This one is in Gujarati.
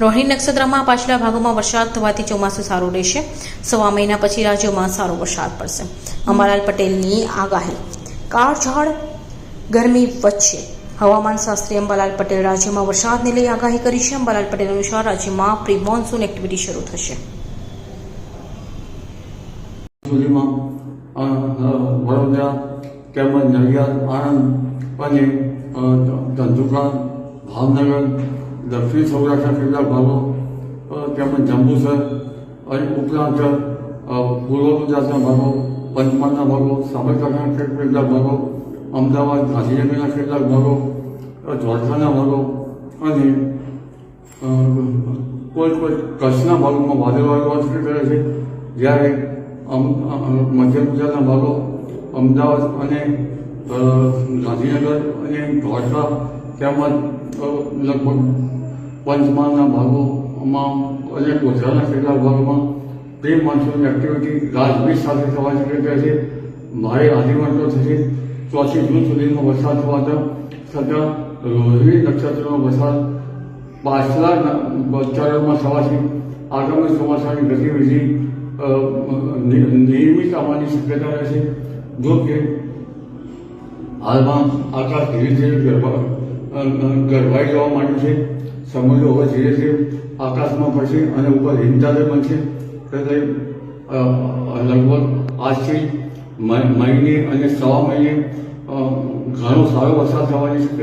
રોહિણી નક્ષત્રમાં પાછલા ભાગોમાં વરસાદ થવાથી ચોમાસું સારું રહેશે. સવા મહિના પછી રાજ્યમાં સારો વરસાદ પડશે. અંબાલાલ પટેલની આગાહી. કાળઝાળ ગરમી વચ્ચે હવામાન શાસ્ત્રી અંબાલાલ પટેલ રાજ્યમાં વરસાદને લઈ આગાહી કરી છે. અંબાલાલ પટેલ અનુસાર રાજ્યમાં પ્રી મોન્સૂન એક્ટિવિટી શરૂ થશે. વડોદરા, તેમજ નડિયાદ, આણંદ અને ધંધુકા, ભાવનગર દક્ષિણ સૌરાષ્ટ્ર કેટલાક ભાગો તેમજ જંબુસર અને ઉપરાંત પૂર્વ ગુજરાતના ભાગો પંચમહાલના ભાગો સાબરકાંઠાના કેટલાક ભાગો અમદાવાદ ગાંધીનગરના કેટલાક ભાગો દ્વારકાના ભાગો અને કોઈ કોઈ કચ્છના ભાગોમાં વાદળવાળો વાતાવરણ કરે છે જ્યારે મધ્ય ગુજરાતના ભાગો અમદાવાદ અને ગાંધીનગર અને દ્વારકા તેમજ અ, લગભગ પંચમહાલના ભાગોમાં અને ગુજરાતના કેટલાક ભાગોમાં પ્રી મોન્સૂન એક્ટિવિટી ગાજવીજ સાથે થવાની શક્યતા છે ભારે આદિવર્ષો થશે ચોથી જૂન સુધીમાં વરસાદ થવાતા છતાં રોહિણી નક્ષત્રનો વરસાદ પાછલા ચરણમાં થવાથી આગામી ચોમાસાની ગતિવિધિ અ, નિ- નિયમિત આવવાની શક્યતા રહેશે જો કે હાલમાં આકાશ ધીરે ધીરે ગરબા ગરબાઈ જવા માંડ્યું છે. સમુદ્ર હવે ધીરે ધીરે આકાશમાં પડશે અને ઉપર હિમચાદર અ, અ, લગભગ આજથી મહિને અને સવા મહિને ઘણો સારો વરસાદ થવાની શક્યતા